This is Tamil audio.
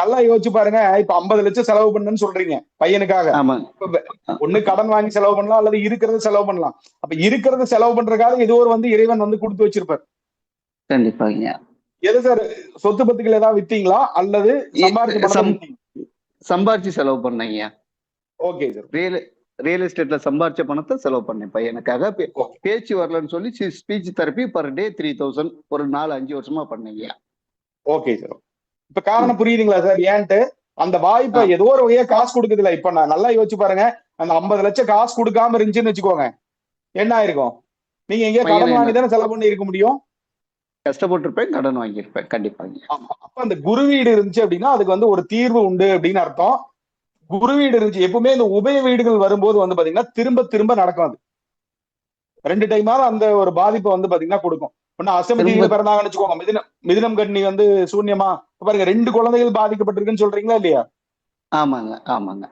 நல்லா யோசிச்சு பாருங்க. இப்ப ஐம்பது லட்சம் செலவு பண்ணுன்னு சொல்றீங்க பையனுக்காக. ஒண்ணு கடன் வாங்கி செலவு பண்ணலாம் அல்லது இருக்கிறத செலவு பண்ணலாம். அப்ப இருக்கிறத செலவு பண்றதுக்காக ஏதோ ஒரு வந்து இறைவன் வந்து கொடுத்து வச்சிருப்பார். கண்டிப்பாங்க எது சார் சொத்து பத்துக்கள் ஏதாவது வித்தீங்களா? அல்லது சம்பாரிச்சு? சம்பாரிச்சு செலவு பண்ணீங்க ஓகே சார். ரியல் ரியல் எஸ்டேட்ல சம்பாரிச்ச பணத்தை செலவு பண்ணேன் பையனுக்காக. பேச்சு வரலன்னு சொல்லி speech therapy per day three thousand ஒரு நாலு அஞ்சு வருஷமா பண்ணீங்க ஓகே சார் இப்ப காரணம் புரியுதுங்களா சார்? ஏன்ட்டு அந்த வாய்ப்பை. ஏதோ ஒரு வகையா காசு கொடுக்குதுல இப்ப நான் நல்லா யோசிச்சு பாருங்க. அந்த ஐம்பது லட்சம் காசு கொடுக்காம இருந்துச்சுன்னு வச்சுக்கோங்க. என்ன ஆயிருக்கும்? நீங்க எங்கேயோ கடன் வாங்கி தானே செலவு பண்ணி இருக்க முடியும்? கஷ்டப்பட்டிருப்பேன் கடன் வாங்கியிருப்பேன் கண்டிப்பாங்க ஆமா. அப்ப அந்த குரு வீடு இருந்துச்சு அப்படின்னா அதுக்கு வந்து ஒரு தீர்வு உண்டு அப்படின்னு அர்த்தம். குரு வீடு இருந்துச்சு. எப்பவுமே இந்த உபய வீடுகள் வரும்போது வந்து பாத்தீங்கன்னா திரும்ப திரும்ப நடக்கும் அது. ரெண்டு டைமாவது அந்த ஒரு பாதிப்பை வந்து பாத்தீங்கன்னா கொடுக்கும். ஒண்ணு அசமதியில பிறந்தாங்கன்னு வச்சுக்கோங்க. மிதினம் மிதினம் கட்னி வந்து சூன்யமா? பாருங்க ரெண்டு குழந்தைகள் பாதிக்கப்பட்டிருக்குன்னு சொல்றீங்களா இல்லையா? ஆமாங்க ஆமாங்க.